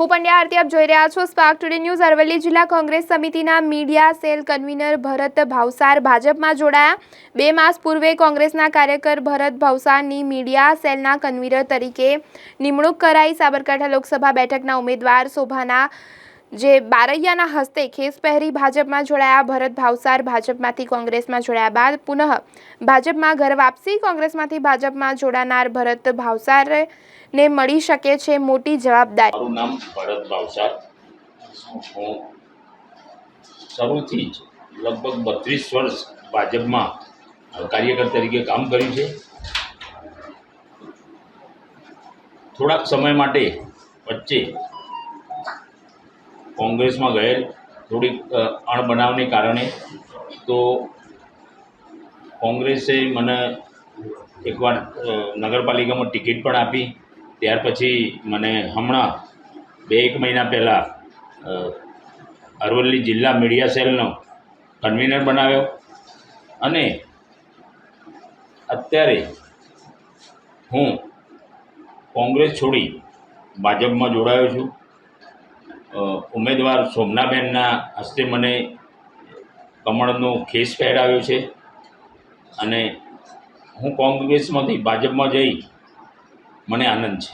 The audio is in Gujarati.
હું પંડ્યા આરતી, આપ જોઈ રહ્યા છો સ્પાર્ક ટુડે ન્યૂઝ અરવલ્લી જિલ્લા કોંગ્રેસ સમિતિના media cell convener Bharat Bhavsar ભાજપમાં જોડાયા. બે માસ પૂર્વે કોંગ્રેસના કાર્યકર ભરત ભાવસારની મીડિયા સેલના કન્વીનર તરીકે નિમણૂક કરાઈ. સાબરકાંઠા લોકસભા બેઠકના ઉમેદવાર શોભાના જે બારૈયાના હસ્તે ખેસ પહેરી ભાજપમાં જોડાયા ભરત ભાવસાર, ભાજપમાંથી કોંગ્રેસમાં જોડાયા બાદ પુનઃ ભાજપમાં ઘર વાપસી કોંગ્રેસમાંથી ભાજપમાં જોડાનાર ભરત ભાવસારને મળી શકે છે મોટી જવાબદારી. મારું નામ ભરત ભાવસાર. હું શરૂથી લગભગ બત્રીસ વર્ષ ભાજપમાં કાર્યકર તરીકે કામ કર્યું છે. થોડાક સમય માટે વચ્ચે કોંગ્રેસમાં ગયેલ થોડીક અણબનાવને કારણે. તો કોંગ્રેસે મને એકવાર નગરપાલિકામાં ટિકિટ પણ આપી. ત્યાર પછી મને હમણાં બે એક મહિના પહેલાં અરવલ્લી જિલ્લા મીડિયા સેલનો કન્વીનર બનાવ્યો. અને અત્યારે હું કોંગ્રેસ છોડી ભાજપમાં જોડાયો છું. ઉમેદવાર શોભનાબેનના હસ્તે મને કમળનો ખેસ પહેરાવ્યો છે અને હું કોંગ્રેસમાંથી ભાજપમાં જઈ મને આનંદ છે.